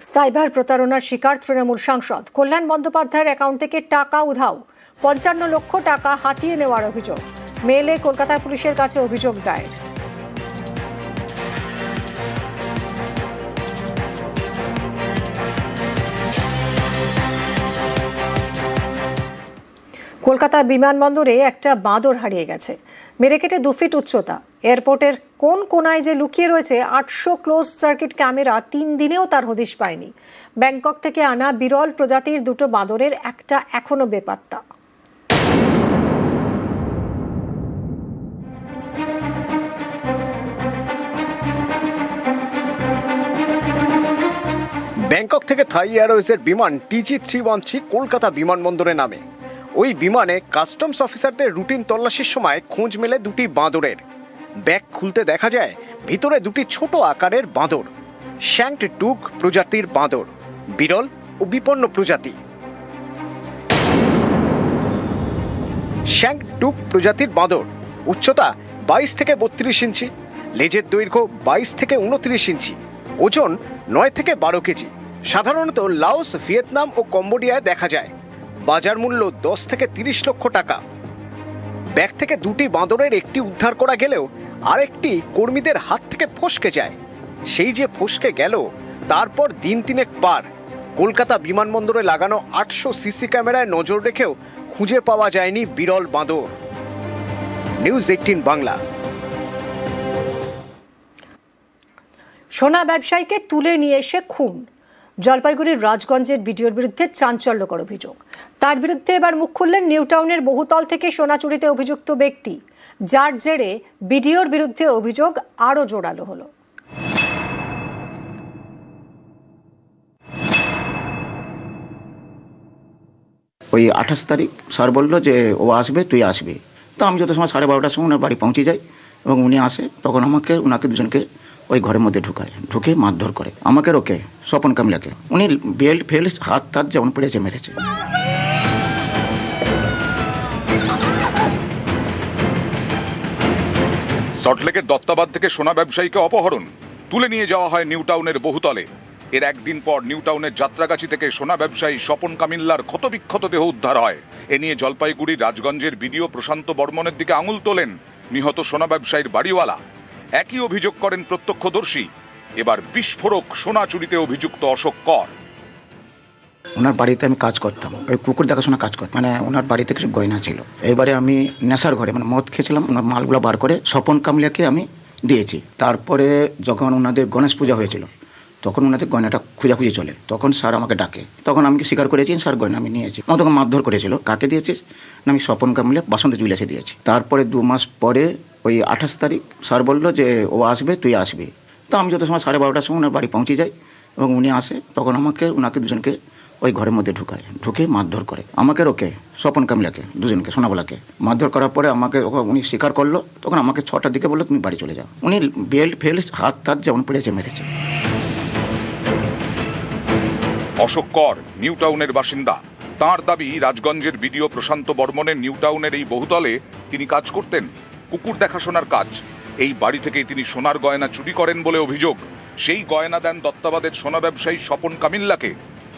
Cyber প্রতারণার শিকার তৃণমূল সাংসদ। কল্যাণ বন্দ্যোপাধ্যায়ের অ্যাকাউন্ট থেকে টাকা উধাও। পঞ্চান্ন লক্ষ টাকা হাতিয়ে নেওয়ার অভিযোগ। মেলে কলকাতা পুলিশের কাছে অভিযোগ দায়ের। কলকাতা বিমানবন্দরে একটা বাঁদর হারিয়ে গেছে। মেরে কেটে দু ফিট উচ্চতা। এয়ারপোর্টের কোন কোনায় যে লুকিয়ে রয়েছে, আটশো ক্লোজ সার্কিট ক্যামেরা তিন দিনেও তার হদিশ পায়নি। ব্যাংকক থেকে আনা বিরল প্রজাতির দুটো বাঁদরের একটা এখনও বেপাত্তা। ব্যাংকক থেকে থাই এয়ারওয়েজের বিমান TG three one three Kolkata বিমানবন্দরে নামে। ওই বিমানে কাস্টমস অফিসারদের রুটিন তল্লাশির সময় খোঁজ মেলে দুটি বাঁদরের। ব্যাগ খুলতে দেখা যায়, ভিতরে দুটি ছোট আকারের বাঁদর। শ্যাঙ্ক টুক প্রজাতির বাঁদর, বিরল ও বিপন্ন প্রজাতি। শ্যাঙ্ক টুক প্রজাতির বাঁদর, উচ্চতা বাইশ থেকে বত্রিশ ইঞ্চি, লেজের দৈর্ঘ্য বাইশ থেকে উনত্রিশ ইঞ্চি, ওজন নয় থেকে বারো কেজি। সাধারণত লাওস, ভিয়েতনাম ও কম্বোডিয়ায় দেখা যায়। বাজার মূল্য দশ থেকে তিরিশ লক্ষ টাকা। ব্যাগ থেকে দুটি বাঁদরের একটি উদ্ধার করা গেলেও আরেকটি কর্মীদের হাত থেকে ফসকে যায়। সেই যে ফসকে গেল, তারপর দিন তিনেক পার। কলকাতা বিমানবন্দরে লাগানো আটশো সিসি ক্যামেরায় নজর রেখেও খুঁজে পাওয়া যায়নি বিরল বাঁদর। News eighteen Bangla. সোনা ব্যবসায়ীকে তুলে নিয়ে এসে খুন। জলপাইগুড়ির রাজগঞ্জের বিডিওর বিরুদ্ধে চাঞ্চল্যকর অভিযোগ। তার বিরুদ্ধে এবার মুখ খুললেন নিউটাউনের বহুতল থেকে সোনা চুরিতে অভিযুক্ত ব্যক্তি। যার জেরে বিডিওর বিরুদ্ধে অভিযোগ আরও জোরালো হলো। ওই আঠাশ তারিখ স্যার বলল যে ও আসবে, তুই আসবি। তো আমি যত সময় সাড়ে বারোটার সময় ওনার বাড়ি পৌঁছে যাই এবং উনি আসে, তখন আমাকে ওনাকে দুজনকে ওই ঘরের মধ্যে ঢুকায়, ঢুকে মারধর করে। আমাকে ওকে স্বপন কামলাকে। উনি বেল্ট ফেল্ট হাত টাত যেমন পড়েছে, মেরেছে। সল্টলেকের দত্তাবাদ থেকে সোনা ব্যবসায়ীকে অপহরণ। তুলে নিয়ে যাওয়া হয় নিউটাউনের বহুতলে। এর একদিন পর নিউটাউনের যাত্রাগাছি থেকে সোনা ব্যবসায়ী স্বপন কামিল্লার ক্ষতবিক্ষত দেহ উদ্ধার হয়। এ নিয়ে জলপাইগুড়ি রাজগঞ্জের বিডিও প্রশান্ত বর্মনের দিকে আঙুল তোলেন নিহত সোনা ব্যবসায়ীর বাড়িওয়ালা। একই অভিযোগ করেন প্রত্যক্ষদর্শী। এবার বিস্ফোরক সোনা চুরিতে অভিযুক্ত অশোক কর। ওনার বাড়িতে আমি কাজ করতাম। ওই কুকুর দেখাশোনা কাজ করতাম মানে ওনার বাড়িতে কিছু গয়না ছিল। এবারে আমি নেশার ঘরে মানে মদ খেয়েছিলাম, ওনার মালগুলো বার করে স্বপন কামলিয়াকে আমি দিয়েছি। তারপরে যখন ওনাদের গণেশ পূজা হয়েছিল তখন ওনাদের গয়নাটা খুঁজাখুঁজি চলে। তখন স্যার আমাকে ডাকে। তখন আমি স্বীকার করেছি, স্যার, গয়না আমি নিয়েছি আমার তখন মারধর করেছিল। কাকে দিয়েছিস? না, আমি স্বপন কামলিয়া বাসন্তী জুইলাসে দিয়েছি। তারপরে দু মাস পরে, ওই আঠাশ তারিখ, স্যার বলল যে, ও আসবে, তুই আসবি। তো আমি যত সময় সাড়ে বারোটার সময় ওনার বাড়ি পৌঁছে যাই এবং উনি আসে, তখন আমাকে ওনাকে দুজনকে ওই ঘরের মধ্যে ঢুকায়। ঢুকে মারধর করে। আমাকে ওকে, স্বপন কামলাকে দুজনকে, সোনাবলাকে। মারধর করার পরে আমাকে উনি স্বীকার করল। তখন আমাকে ছটার দিকে বলল, তুমি বাড়ি চলে যাও। উনি বেল্ট, ফেল, হাত টাত যেমন পড়েছে, মেরেছে। অশোক কর, নিউটাউনের বাসিন্দা। তার দাবি, রাজগঞ্জের বিডিও প্রশান্ত বর্মনের নিউটাউনের এই বহুতলে তিনি কাজ করতেন। কুকুর দেখাশোনার কাজ। এই বাড়ি থেকেই তিনি সোনার গয়না চুরি করেন বলে অভিযোগ। সেই গয়না দেন দত্তাবাদের সোনা ব্যবসায়ী স্বপন কামিল্লাকে।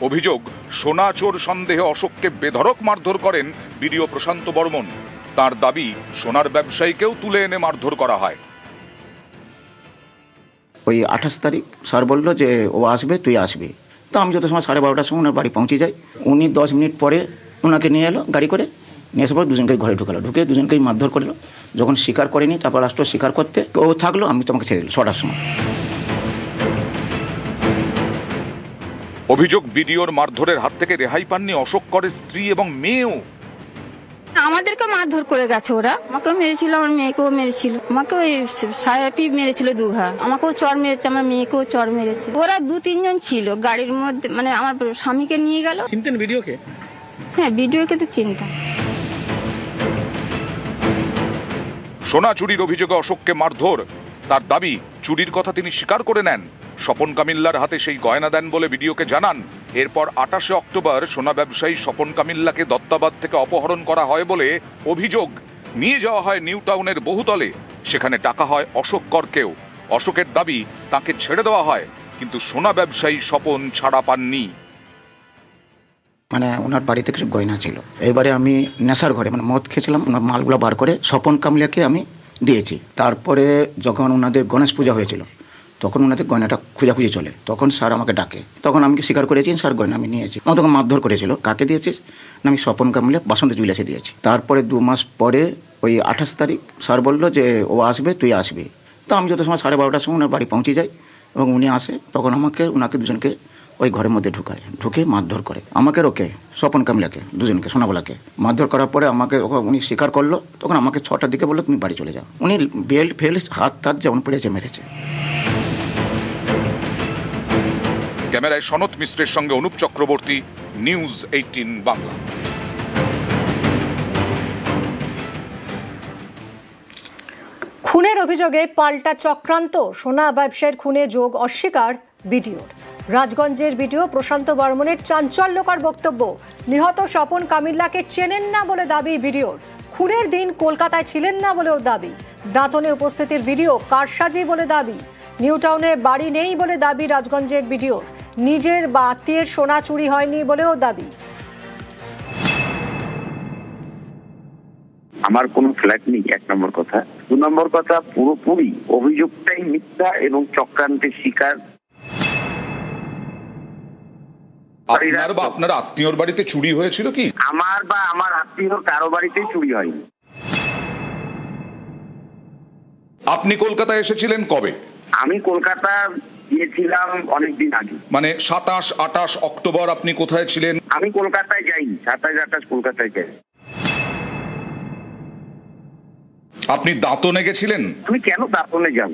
অভিযোগ, সোনা চোর সন্দেহে অশোককে বেধড়ক মারধর করেন বিডিও প্রশান্ত বর্মন। তার দাবি, সোনার ব্যবসায়ীকেও তুলে এনে মারধর করা হয়। ওই আঠাশ তারিখ স্যার বলল যে ও আসবে, তুই আসবি। তো আমি যত সময় সাড়ে বারোটার সময় ওনার বাড়ি পৌঁছে যাই, উনি দশ মিনিট পরে ওনাকে নিয়ে এলো গাড়ি করে। নিয়ে আসার পর দুজনকে ঘরে ঢুকালো। ঢুকে দুজনকেই মারধর করল। যখন স্বীকার করেনি, তারপর রাষ্ট্র স্বীকার করতে। ও থাকল, আমি তোমাকে ছেড়ে দিল ছটার সময়। অভিযোগ বিডিওর মারধরের হাত থেকে রেহাই পাননি অশোক করে স্ত্রী এবং মেয়েও। আমাদেরকে মারধর করে গেছে ওরা। আমাকেও মেরেছিল আমার মেয়েকেও মেরেছিল। আমাকে ওই সাহেবই মেরেছিল দুঘা। আমাকেও চর মেরেছে আমার মেয়েকেও চর মেরেছে। ওরা দু তিনজন ছিল গাড়ির মধ্যে মানে আমার স্বামীকে নিয়ে গেল। চিনতেন ভিডিওকে? হ্যাঁ ভিডিওকে তো চিনতাম। সোনা চুরির অভিযোগে অশোককে মারধর। তার দাবি চুরির কথা তিনি স্বীকার করে নেন। স্বপন কামিল্লার হাতে সেই গয়না দেন বলে ভিডিওকে জানান এরপর আটাশে অক্টোবর সোনা ব্যবসায়ী স্বপন কামিল্লাকে দত্তাবাদ থেকে অপহরণ করা হয় বলে অভিযোগ। নিয়ে যাওয়া হয় নিউ টাউনের বহুতলে, সেখানে ডাকা হয় অশোক করকেও অশোকের দাবি তাকে ছেড়ে দেওয়া হয়, কিন্তু সোনা ব্যবসায়ী স্বপন ছাড়া পাননি। মানে ওনার বাড়িতে কিছু গয়না ছিল। এবারে আমি নেশার ঘরে মানে মদ খেয়েছিলাম, ওনার মালগুলো বার করে স্বপন কামলিয়াকে আমি দিয়েছি। তারপরে যখন ওনাদের গণেশ পূজা হয়েছিল তখন ওনাদের গয়নাটা খুঁজাখুঁজি চলে। তখন স্যার আমাকে ডাকে। তখন আমি স্বীকার করেছি স্যার, গয়না আমি নিয়েছি আমার তখন মারধর করেছিল। কাকে দিয়েছিস? না, আমি স্বপন কামলিয়া বাসন্তী জুইলাসে দিয়েছি। তারপরে দু মাস পরে, ওই আঠাশ তারিখ, স্যার বলল যে, ও আসবে, তুই আসবি। তো আমি যত সময় সাড়ে বারোটার সময় ওনার বাড়ি পৌঁছে যাই এবং উনি আসে, তখন আমাকে ওনাকে দুজনকে ওই ঘরের মধ্যে ঢুকায়। ঢুকে মারধর করে। আমাকে রোকে স্বপন কামলাকে দুজনকে, সোনাবলাকে। মারধর করার পরে আমাকে উনি স্বীকার করল। তখন আমাকে ছটার দিকে বলল, তুমি বাড়ি চলে যাও। উনি বেল্ট, ফেল, হাত টাত যেমন পড়েছে, মেরেছে। ক্যামেরায় সনত মিশ্রের সঙ্গে অনুপ চক্রবর্তী, নিউজ এইটিন বাংলা। খুনের অভিযোগে পাল্টা চক্রান্ত, সোনা ব্যবসায়ের খুনে যোগ অস্বীকার বিডিওর। রাজগঞ্জের বিডিও প্রশান্ত বর্মনের চাঞ্চল্যকর বক্তব্য, নিহত স্বপন কামিল্লাকে চেনেন না বলে দাবি বিডিওর। খুনের দিন কলকাতায় ছিলেন না বলেও দাবি, দাঁতনে উপস্থিতির ভিডিও কারসাজি বলে দাবি নিউ টাউনে বাড়ি নেই বলে দাবি রাজগঞ্জের বিডিওর। নিজের বা আত্মীয়ের সোনা চুরি হয়নি বলেও দাবি। আমার কোনো ফ্ল্যাট নেই এক নম্বর কথা। দু নম্বর কথা পুরোপুরি অভিযোগটাই মিথ্যা এবং চক্রান্তের শিকার। আপনার বা আপনার আত্মীয়র বাড়িতে চুরি হয়েছিল কি? আমার বা আমার আত্মীয় কারও বাড়িতেই চুরি হয়নি। আপনি কলকাতায় এসেছিলেন কবে? আমি কলকাতা গিয়েছিলাম অনেকদিন আগে। মানে সাতাশ আটাশ অক্টোবর আপনি কোথায় ছিলেন? আমি কলকাতায় যাইনি সাতাশ আঠাশ কলকাতায় যাই আপনি দাঁতনে গেছিলেন? আমি কেন দাঁতনে যাব?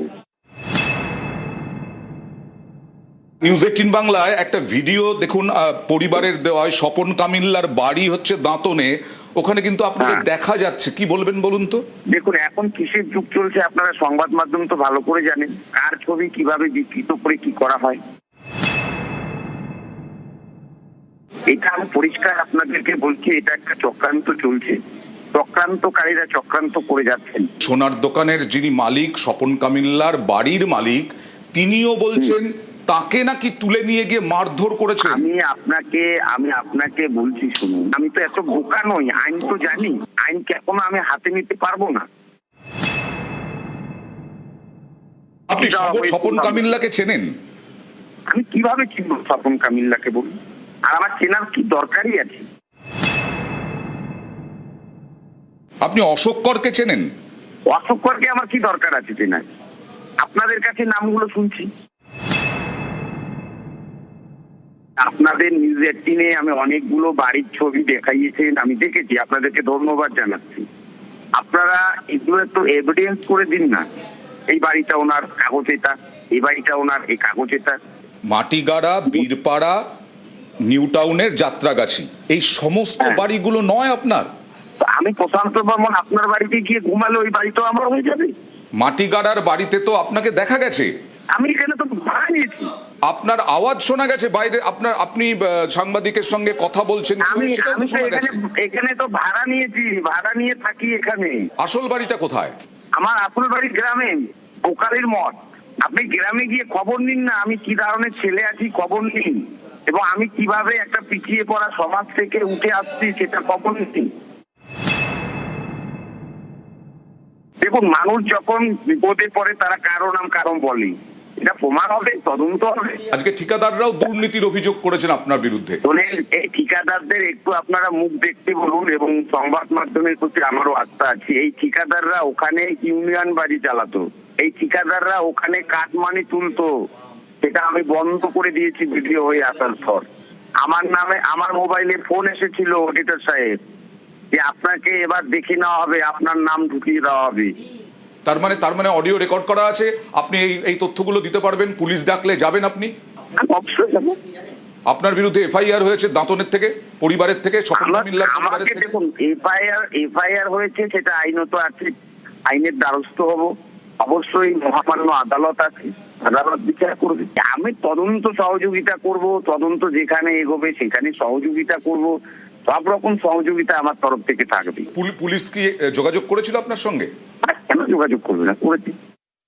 নিউজ এইটিন বাংলায় একটা ভিডিও দেখুন পরিবারের দেওয়ায় স্বপন কামিল্লার বাড়ি হচ্ছে দাঁতনে। ওখানে কিন্তু আপনাকে হ্যাঁ। দেখা যাচ্ছে। কি বলবেন বলুন তো? দেখুন এখন কিসের যুগ চলছে আপনারা সংবাদ মাধ্যম তো ভালো করে জানেন। কার ছবি কীভাবে বিকৃত করে কি করা হয়? এটা আমি পরিষ্কার আপনাদেরকে বলছি এটা একটা চক্রান্ত চলছে। চক্রান্তকারীরা চক্রান্ত করে যাচ্ছেন। সোনার দোকানের যিনি মালিক স্বপন কামিল্লার বাড়ির মালিক তিনিও বলছেন তাকে নাকি তুলে নিয়ে গিয়ে মারধর করেছেন আমি আপনাকে আমি আপনাকে বলছি শুনুন আমি তো এত বোকা নই আইন তো জানি আইনকে এখনও আমি হাতে নিতে পারব না? আপনি স্বপন- কামিল্লাকে চেনেন? আমি কীভাবে চিনব স্বপন কামিল্লাকে বলুন? আর আমার চেনার কি দরকারই আছে? আপনি অশোক করকে চেনেন? অশোক করকে আমার কি দরকার আছে চেনার? আপনাদের কাছে নামগুলো শুনছি। আপনাদের নিউজ এইটিনে আমি অনেকগুলো বাড়ির ছবি দেখাইয়েছেন আমি দেখেছি আপনাদেরকে ধন্যবাদ জানাচ্ছি। আপনারা এগুলো একটু এভিডেন্স করে দিন না। এই বাড়িটা ওনার কাগজ এটা এই বাড়িটা ওনার এই কাগজ এটা। মাটিগাড়া বীরপাড়া নিউ টাউনের যাত্রাগাছি এই সমস্ত হ্যাঁ। বাড়িগুলো নয় আপনার? তো আমি প্রশান্ত বর্মন আপনার বাড়িতে গিয়ে ঘুমালে ওই বাড়িটাও আমার হয়ে যাবে। মাটিগাড়ার বাড়িতে তো আপনাকে দেখা গেছে। আমি এখানে তো ভাড়া নিয়েছি আপনার আওয়াজ শোনা গেছে বাইরে আপনার আপনি সাংবাদিকের সঙ্গে কথা বলছেন এখানে তো ভাড়া নিয়েছি ভাড়া নিয়ে থাকি এখানে। আসল বাড়িটা কোথায়? আমার আসল বাড়ি গ্রামে বোকারের মঠ। আপনি গ্রামে গিয়ে খবর নিন না আমি কি ধরনের ছেলে আছি খবর নিন। এবং আমি কীভাবে একটা পিছিয়ে পড়া সমাজ থেকে উঠে আসছি সেটা খবর নিন। দেখুন মানুষ যখন বিপদে পড়ে তারা কারও নাম কারণ বলে। এটা প্রমাণ হবে তদন্ত হবে। আজকে ঠিকাদাররাও দুর্নীতির অভিযোগ করেছেন আপনার বিরুদ্ধে। এই ঠিকাদারদের একটু আপনারা মুখ দেখতে বলুন এবং সংবাদ মাধ্যমের প্রতি আমারও আস্থা আছে। এই ঠিকাদাররা ওখানে ইউনিয়ন বাড়ি চালাতো। এই ঠিকাদাররা ওখানে কাটমানি তুলতো। সেটা আমি বন্ধ করে দিয়েছি ভিডিও হয়ে আসার পর। আমার নামে আমার মোবাইলে ফোন এসেছিল অডিটর সাহেব। যে আপনাকে এবার দেখে নেওয়া হবে আপনার নাম ঢুকিয়ে দেওয়া হবে। তার মানে তার মানে অডিও রেকর্ড করা আছে। আপনি এই এই তথ্যগুলো দিতে পারবেন পুলিশ ডাকলে যাবেন আপনি। আপনার বিরুদ্ধে এফআইআর হয়েছে দাঁতনের থেকে পরিবারের থেকে আমাকে থেকে। দেখুন এফআইআর এফআইআর হয়েছে সেটা আইনত আছে আইনের দ্বারস্থ হব। অবশ্যই মহামান্য আদালত আছে আদালত বিচার করবে। আমি তদন্ত সহযোগিতা করব তদন্ত যেখানে এগোবে সেখানে সহযোগিতা করব। সব রকম সহযোগিতা আমার তরফ থেকে থাকবে। পুলিশ কি যোগাযোগ করেছিল আপনার সঙ্গে? কেন যোগাযোগ করবে না? করেছি।